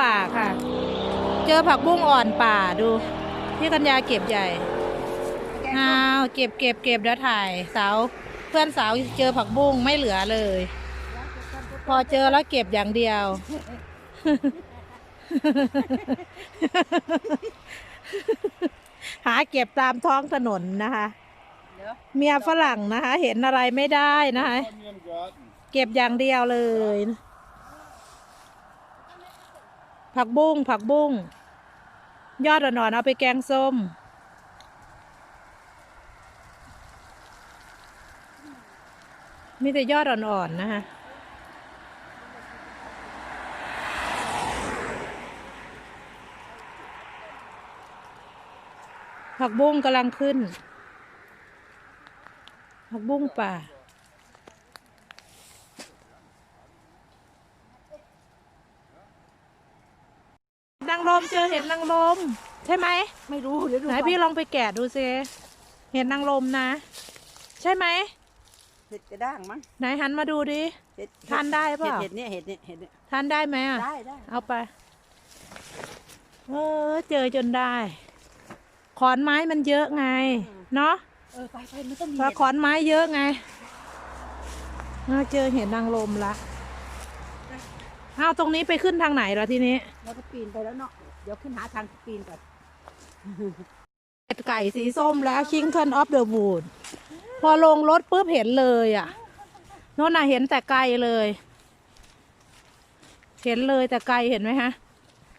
ป่าค่ะ เจอผักบุ้งอ่อนป่าดูพี่กัญญาเก็บใหญ่อ้าวเก็บเก็บเก็บแล้วถ่ายสาวเพื่อนสาวเจอผักบุ้งไม่เหลือเลย พอเจอแล้วเก็บอย่างเดียว หาเก็บตามท้องถนนนะคะ เมียฝรั่งนะคะ เห็นอะไรไม่ได้นะคะ เก็บอย่างเดียวเลย ผักบุ้งผักบุ้งยอดอ่อนๆเอาไปแกงส้ม มีแต่ยอดอ่อนๆนะคะผักบุ้งกำลังขึ้น ผักบุ้งป่า นาง ลมเจอเห็ดนางลม ใช่ไหมไม่รู้เดี๋ยวดูไหนพี่ลองไปแกะดูซิเห็ดนางลมนะ ใช่ไหมเห็ดกระด้างมั้งไหนหันมาดูดิเห็ดทานได้เปล่าเห็ดเนี่ยเห็ดเนี่ยเห็ดเนี่ยทานได้ไหมอะได้ได้เอาไปเออเจอจนได้ ขอนไม้มันเยอะไง เนาะเออไปไปมันต้องมีพอขอนไม้เยอะไงเออเจอเห็ดนางลมละ เอาตรงนี้ไปขึ้นทางไหนล่ะทีนี้เราก็ปีนไปแล้วเนาะเดี๋ยวขึ้นหาทางปีนก่อนเห็ดไก่สีส้มแล้ว Kington of the Wood พอลงรถปุ๊บเห็นเลยอะโน่นน่ะเห็นแต่ไกลเลย เห็นเลยแต่ไกลเห็นไหมฮะ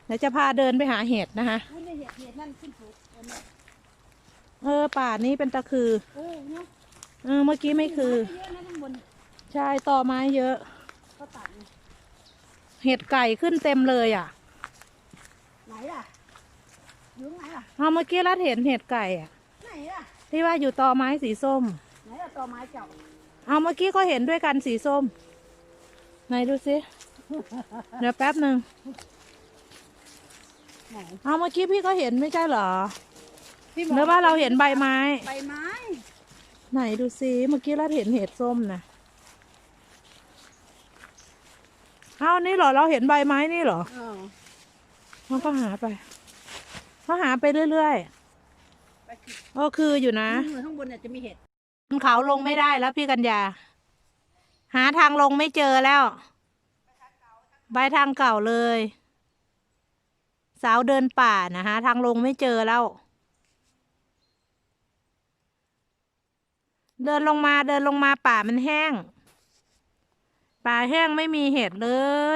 เดี๋ยวจะพาเดินไปหาเห็ดนะคะอุ้ยเนี่ยเห็ดเห็ดนั่นขึ้นถูกเออเนี่ยเออป่านี้เป็นตะคือเออเนาะเออเมื่อกี้ไม่คือเยอะนะข้างบนใช่ต่อไม้เยอะก็ตัด เนี่ยเห็ดไก่ขึ้นเต็มเลยอะ ไหนล่ะอยู่ไหนล่ะเอาเมื่อกี้รัดเห็นเห็ดไก่อะ ไหนล่ะ ที่ว่าอยู่ต่อไม้สีส้ม ไหนล่ะตอไม้เจ้าเอาเมื่อกี้ก็เห็นด้วยกันสีส้ม ไหนดูสิ เดี๋ยวแป๊บหนึ่งไหนเอาเมื่อกี้พี่ก็เห็นไม่ใช่เหรอพี่บหรือว่าเราเห็นใบไม้ ใบไม้ ไหนดูสิ เมื่อกี้เราเห็นเห็ดส้มนะ เอานี่เหรอ เราเห็นใบไม้นี่เหรอเออเราก็หาไปก็หาไปเรื่อยไปขึ้นๆก็คืออยู่นะข้างบนเนี่ยจะมีเห็ดเขาลงไม่ได้แล้วพี่กัญญา หาทางลงไม่เจอแล้วไปทางเก่าเลย สาวเดินป่านะฮะ ทางลงไม่เจอแล้ว เดินลงมาเดินลงมาป่ามันแห้ง ป่าแห้งไม่มีเห็ดเล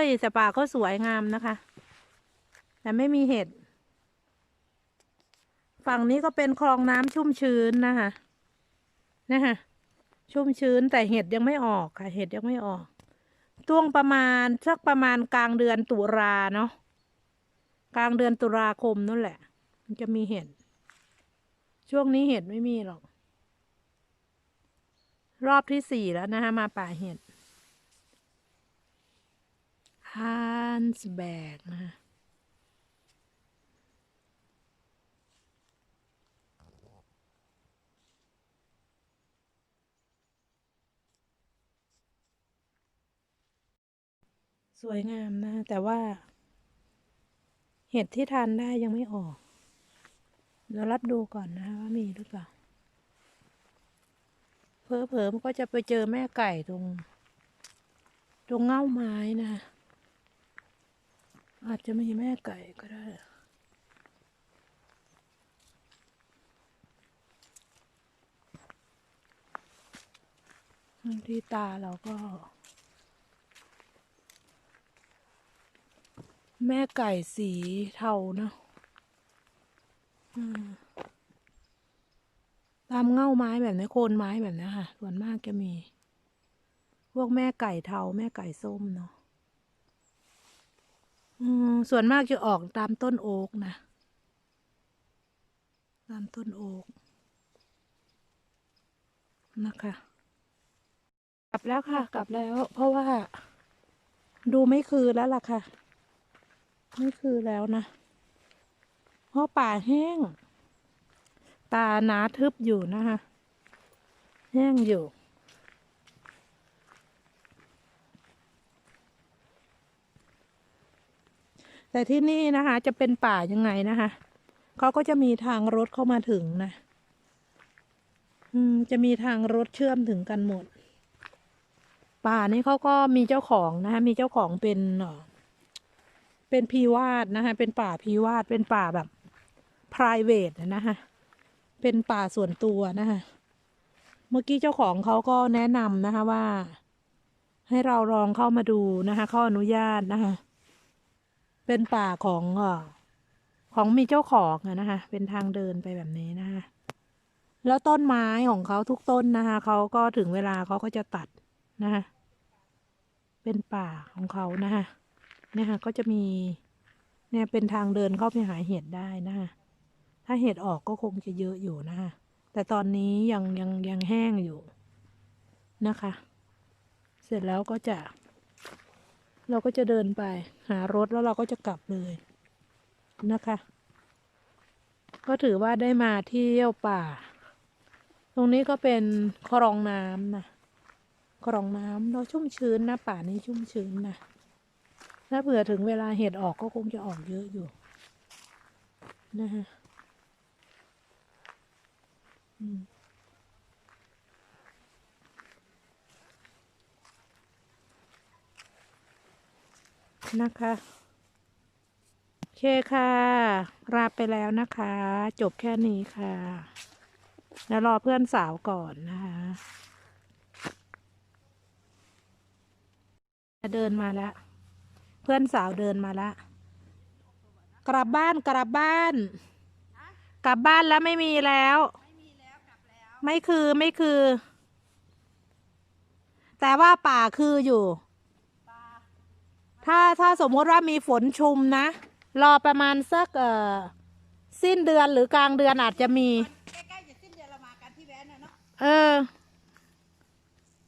ยแต่ป่าก็สวยงามนะคะ แต่ไม่มีเห็ด ฝั่งนี้ก็เป็นคลองน้ำชุ่มชื้นนะคะนะคะชุ่มชื้นแต่เห็ดยังไม่ออกค่ะ เห็ดยังไม่ออกช่วงประมาณสักประมาณกลางเดือนตุลาเนาะกลางเดือนตุลาคมนั่นแหละ มันจะมีเห็ดช่วงนี้เห็ดไม่มีหรอก รอบที่สี่แล้วนะคะมาป่าเห็ด ฮันส์แบกนะคะสวยงามนะ แต่ว่า เห็ดที่ทานได้ยังไม่ออก เดี๋ยวรัดดูก่อนนะคะว่ามีหรือเปล่าเพอเพอๆมันก็จะไปเจอแม่ไก่ตรง ตรงเง่าไม้นะ อาจจะมีแม่ไก่ก็ได้บางทีตาเราก็ แม่ไก่สีเทาเนอะตามเง่าไม้แบบนี้โคนไม้แบบนี้ค่ะ ส่วนมากจะมี พวกแม่ไก่เทา แม่ไก่ส้มเนาะ อืมส่วนมากจะออกตามต้นโอ๊กนะ ตามต้นโอ๊กนะคะ กลับแล้วค่ะ กลับแล้ว เพราะว่า ดูไม่คือแล้วล่ะค่ะ ไม่คือแล้วนะ เพราะป่าแห้ง ตาหนาทึบอยู่นะคะ แห้งอยู่ แต่ที่นี่นะคะ จะเป็นป่ายังไงนะคะเขาก็จะมีทางรถเข้ามาถึงนะ อืม จะมีทางรถเชื่อมถึงกันหมด ป่านี้เขาก็มีเจ้าของนะคะ มีเจ้าของเป็นเป็นพีวาดนะคะ เป็นป่าพีวาด เป็นป่าแบบ private นะคะเป็นป่าส่วนตัวนะคะเมื่อกี้เจ้าของเขาก็แนะนำนะคะว่า ให้เราลองเข้ามาดูนะคะเขาอนุญาตนะคะ เป็นป่าของอของมีเจ้าของอะนะคะ เป็นทางเดินไปแบบนี้นะคะ แล้วต้นไม้ของเขาทุกต้นนะคะเขาก็ถึงเวลาเขาก็จะตัดนะคะเป็นป่าของเขานะคะเนี่ยค่ะก็จะมีเนี่ยเป็นทางเดินเข้าไปหาเห็ดได้นะคะถ้าเห็ดออกก็คงจะเยอะอยู่นะคะแต่ตอนนี้ยังยังยังแห้งอยู่นะคะ เสร็จแล้วก็จะ เราก็จะเดินไปหารถแล้วเราก็จะกลับเลยนะคะ ก็ถือว่าได้มาเที่ยวป่า ตรงนี้ก็เป็นคลองน้ำนะคลองน้ำเราชุ่มชื้นนะป่านี้ชุ่มชื้นนะถ้าเผื่อถึงเวลาเห็ดออกก็คงจะออกเยอะอยู่นะคะ อืม นะคะ โอเคค่ะ ลาไปแล้วนะคะ จบแค่นี้ค่ะ แล้วรอเพื่อนสาวก่อนนะคะเดินมาแล้วเพื่อนสาวเดินมาล้วกลับบ้านกลับบ้าน กลับบ้านแล้วไม่มีแล้ว ไม่คือไม่คือ แต่ว่าป่าคืออยู่ ถ้าถ้าสมมติว่ามีฝนชุมนะ รอประมาณสักเอ่อสิ้นเดือนหรือกลางเดือนอาจจะมี ใกล้ๆจะสิ้นเดือนเรามากันที่แวนน่ะเนาะเออ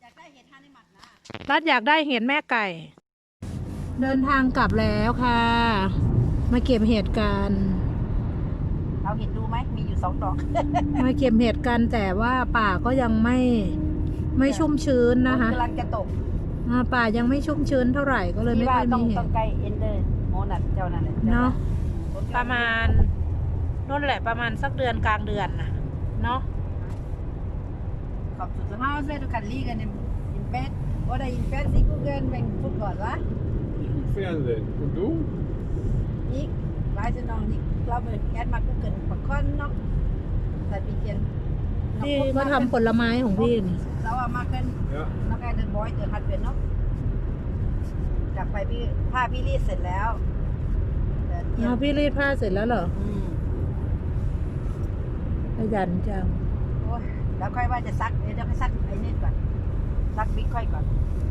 อยากได้เห็ดทานในหมัดนะรัดอยากได้เห็ดแม่ไก่ เดินทางกลับแล้วค่ะ มาเก็บเห็ดกันเราเห็นดูไหมมีอยู่สองดอกมาเก็บเห็ดกันแต่ว่าป่าก็ยังไม่ไม่ชุ่มชื้นนะคะ กำลังจะตก อ่าป่ายังไม่ชุ่มชื้นเท่าไหร่ก็เลยไม่ที่ว่าค่อยต้องมีเห็ต้อดงใกล้เอ็นเดอร์โมนัดเจ้านั่นแหละเนาะจ้ประมาณนั่นแหละประมาณสักเดือนกลางเดือนน่ะเนาะขอบสุดท้ายเซตุกันลีกันในอินเฟสว่าได้อินเฟสที่กูเกิลแบ่งฟุตก่อนวะ Fernsehen. Und du? นี่ไลน์จะน้องนี่เราเบิ ดแก๊สมากูเกิลปักคอนเนาะแต่ปีเจนที่มาทำผลไม้ของพี่นี่ เราเอามาเกิน Ja. น้องไก่เดินบอยเดินฮัดเป็นเนาะจากไปพี่ผ้าพี่รีดเสร็จแล้วแต่เทียอ๋อนพี่รีดผ้าเสร็จแล้วเหรออืมขยันจังโอ้ยแล้วค่อยว่าจะซักเดี๋ยวค่อยซักไอ้นี่ก่อนซักบิ๊กค่อยก่อนอันนี้